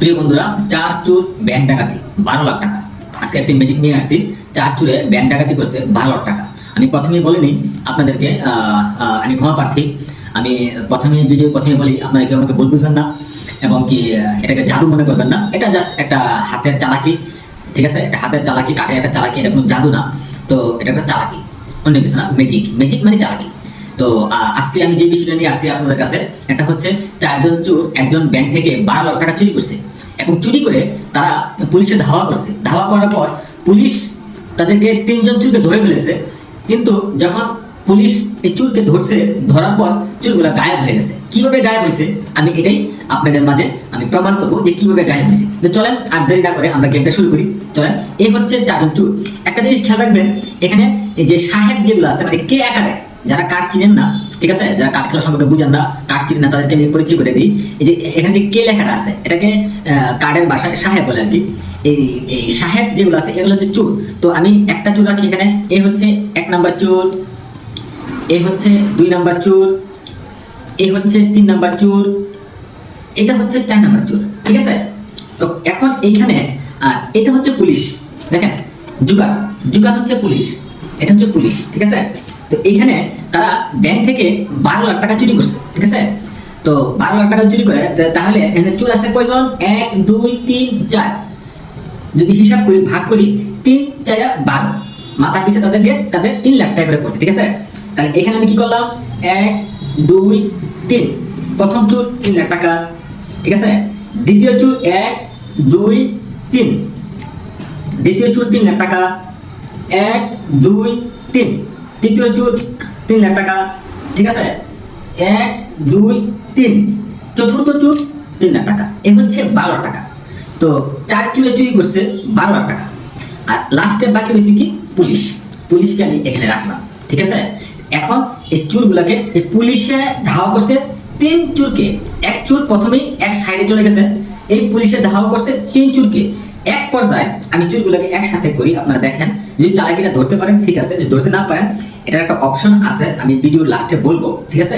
প্রিয় বন্ধুরা, চার চুর ব্যাংক ডাকাতি, বারো লাখ টাকা। আজকে একটি ম্যাজিক নিয়ে আসছি, চার চুরে ব্যাংক ডাকাতি করছে বারো লাখ টাকা। আমি প্রথমেই বলিনি, আপনাদেরকে আমি ক্ষমা প্রার্থী। আমি প্রথমে ভিডিও প্রথমে বলি, আপনারা কেউ আমাকে ভুল বুঝবেন না? এবং কি এটাকে জাদু মনে করবেন না? এটা জাস্ট একটা হাতের চালাকি, ঠিক আছে? একটা হাতের চালাকি, কাঠের একটা চালাকি, এটা কোনো জাদু না। তো এটা একটা চালাকি, অন্য কিছু না ম্যাজিক ম্যাজিক মানে চালাকি। তো আজকে আমি যে বিষয়টা নিয়ে আসছি আপনাদের কাছে, এটা হচ্ছে চারজন চোর একজন ব্যাংক থেকে বারো লাখ টাকা চুরি করছে। এবং চুরি করে তারা পুলিশে ধাওয়া করছে। ধাওয়া করার পর পুলিশ তাদেরকে তিনজন চুরকে ধরে ফেলেছে। কিন্তু যখন পুলিশ এই চুরকে ধরছে, ধরার পর চুরগুলা গায়েব হয়ে গেছে। কীভাবে গায়েব হয়েছে? আমি এটাই আপনাদের মাঝে আমি প্রমাণ করব যে কীভাবে গায়েব হয়েছে। তো চলেন আর দেরি না করে আমরা গেমটা শুরু করি। চলেন, এই হচ্ছে চারজন চুর। একটা জিনিস খেয়াল রাখবেন, এখানে এই যে সাহেব যেগুলো আছে মানে কে আকারে যারা কার্ড চিনেন না, ঠিক আছে? যারা কার্ড খেলা সম্পর্কে বুঝেন না কার্ড চিনেন না, তাদেরকে আমি পরিচয় করে দিই। এই যে এখানে যে কে লেখাটা আছে, এটাকে কার্ডের ভাষায় সাহেব বলে আর কি। এই এই সাহেব যেগুলো আছে, এগুলো হচ্ছে চুর। তো আমি একটা চুর রাখি এখানে। এই হচ্ছে এক নাম্বার চুর এই হচ্ছে দুই নাম্বার চুর এই হচ্ছে তিন নাম্বার চুর, এটা হচ্ছে চার নাম্বার চোর, ঠিক আছে? তো এখন এইখানে আর এটা হচ্ছে পুলিশ। দেখেন, জুকার। জুকার হচ্ছে পুলিশ। এটা হচ্ছে পুলিশ, ঠিক আছে? তো এইখানে তারা ব্যাংক থেকে বারো লাখ টাকা চুরি করছে, ঠিক আছে? তো বারো লাখ টাকা চুরি করে তাহলে এখানে চোর আছে কয়জন? এক, দুই, তিন, চার। যদি হিসাব করি, ভাগ করি, তিন, চার, বারো। মাথা পিছে তাদেরকে তাদের তিন লাখ টাকা করে পড়ছে, ঠিক আছে? তাহলে এখানে আমি কি করলাম? এক, দুই, তিন। প্রথম চুর তিন লাখ টাকা, ঠিক আছে? দ্বিতীয় চুর এক, দুই, তিন। দ্বিতীয় চুর তিন লাখ টাকা, এক, দুই, তিন। তৃতীয় চুর তিন লাখ টাকা, ঠিক আছে? এক, দুই, তিন। চতুর্থ চুর তিন লাখ টাকা এ হচ্ছে বারো টাকা। তো চার চুরে চুরি করছে বারো লাখ টাকা। আর লাস্টে বাকি রয়েছে কি? পুলিশ। পুলিশকে আমি এখানে রাখলাম, ঠিক আছে? এখন এই চুরগুলাকে, এই পুলিশে ধাওয়া করছে তিন চুরকে। এক চুর প্রথমেই এক সাইডে চলে গেছে। এই পুলিশে ধাওয়া করছে তিন চুরকে। এক পর্যায়ে আমি চুরগুলোকে একসাথে করি, আপনারা দেখেন। যদি চালাকিটা ধরতে পারেন, ঠিক আছে। যদি ধরতে না পারেন, এটার একটা অপশন আছে, আমি ভিডিওর লাস্টে বলব, ঠিক আছে?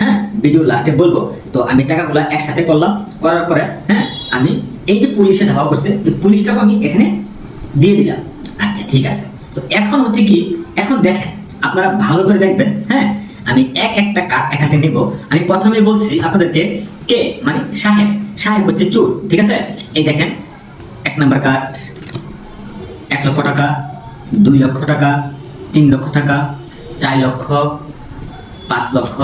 হ্যাঁ ভিডিওর লাস্টে বলব। তো আমি টাকাগুলো একসাথে করলাম, করার পরে হ্যাঁ আমি এই যে পুলিশে ধাওয়া করছে, এই পুলিশটাকে আমি এখানে দিয়ে দিলাম। আচ্ছা ঠিক আছে। তো এখন হচ্ছে কি, এখন দেখেন, আপনারা ভালো করে দেখবেন হ্যাঁ? আমি এক একটা কার্ড এখানে নেব। আমি প্রথমে বলছি আপনাদেরকে কে? মানে সাহেব। সাহেব হচ্ছে চোর, ঠিক আছে? এই দেখেন এক নাম্বার কার্ড এক লক্ষ টাকা, দুই লক্ষ টাকা, তিন লক্ষ টাকা, চার লক্ষ, পাঁচ লক্ষ,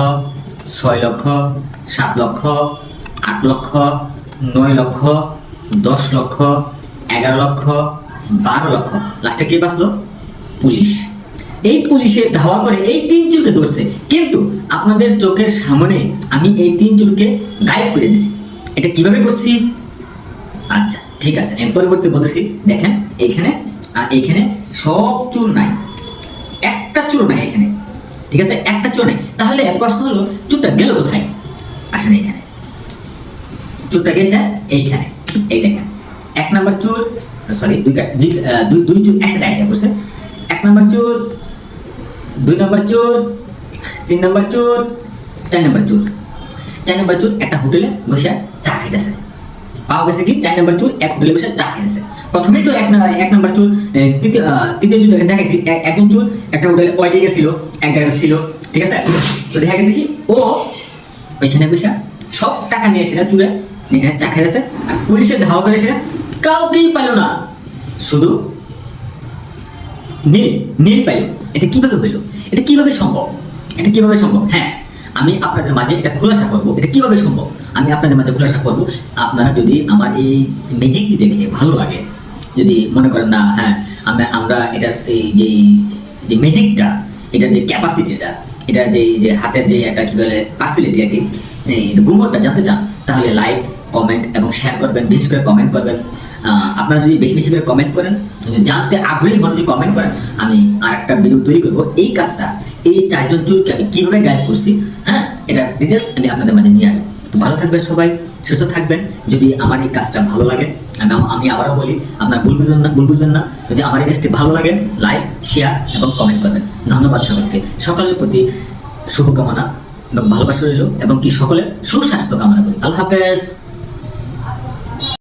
ছয় লক্ষ, সাত লক্ষ, আট লক্ষ, নয় লক্ষ, দশ লক্ষ, এগারো লক্ষ, বারো লক্ষ। লাস্টে কে বাঁচলো? পুলিশ। এই পুলিশে ধাওয়া করে এই তিন চুরকে ধরছে। কিন্তু আপনাদের চোখের সামনে আমি এই তিন চুরকে গায়েব করে দিছি। এটা কীভাবে করছি? আচ্ছা ঠিক আছে এর পরিবর্তে বলতেছি, দেখেন, এইখানে, আর এইখানে সব চুর নাই। একটা চুর নাই এখানে। ঠিক আছে, একটা চুর নাই। তাহলে এক প্রশ্ন হলো চুরটা গেল কোথায়? আসেন এখানে চুরটা গেছে এইখানে। এই দেখেন, এক নাম্বার চুর সরি দুই দুই দুই চুর একসাথে এসে বসে এক নাম্বার চুর দুই নাম্বার চোর তিন নাম্বার চোর চার নাম্বার চোর চার নাম্বার চোর একটা হোটেলে বসে চা খাইতেছে। পাওয়া গেছে কি? চার নাম্বার চোর এক হোটেলে বসে চা প্রথমেই তো এক এক নাম্বার চোর এ, তৃতীয় তৃতীয় চোর দেখাইছি একজন চোর একটা হোটেলে ওয়াইটে গেছিল এক জায়গায় ছিল ঠিক আছে? তো দেখা গেছে কি? ও ওইখানে বসে সব টাকা নিয়ে সেটা চুরে এখানে চা খাইতেছে আর পুলিশের ধাওয়া করে সেটা কাউকেই পাইলো না। শুধু নীল নীল পাইল। এটা কীভাবে হইল? এটা কীভাবে সম্ভব? এটা কীভাবে সম্ভব? হ্যাঁ আমি আপনাদের মাঝে এটা খোলাসা করব। এটা কীভাবে সম্ভব? আমি আপনাদের মাঝে খোলাসা করব। আপনারা যদি আমার এই ম্যাজিকটি দেখে ভালো লাগে, যদি মনে করেন না হ্যাঁ আমরা আমরা এটার এই যে যে ম্যাজিকটা এটার যে ক্যাপাসিটিটা এটার যে যে হাতের যে একটা কি বলে পার্সিলিটি আর কি গুমরটা জানতে চান, তাহলে লাইক কমেন্ট এবং শেয়ার করবেন, বিশেষ করে কমেন্ট করবেন। আপনারা যদি বেশি বেশি করে কমেন্ট করেন জানতে আগ্রহী হন, যদি কমেন্ট করেন, আমি আর একটা ভিডিও তৈরি করব। এই কাজটা, এই চারজন চুরকে আমি কীভাবে গাইড করছি হ্যাঁ এটা ডিটেলস আমি আপনাদের মাঝে নিয়ে আসব। তো ভালো থাকবেন সবাই, সুস্থ থাকবেন। যদি আমার এই কাজটা ভালো লাগে, আমি আবারও বলি, আপনার ভুল বুঝবেন না ভুল বুঝবেন না। যদি আমার এই কাজটি ভালো লাগে লাইক শেয়ার এবং কমেন্ট করবেন। ধন্যবাদ সকলকে সকলের প্রতি শুভকামনা এবং ভালোবাসা রইল এবং কি সকলের সুস্বাস্থ্য কামনা করি। আল্লাহ হাফেজ।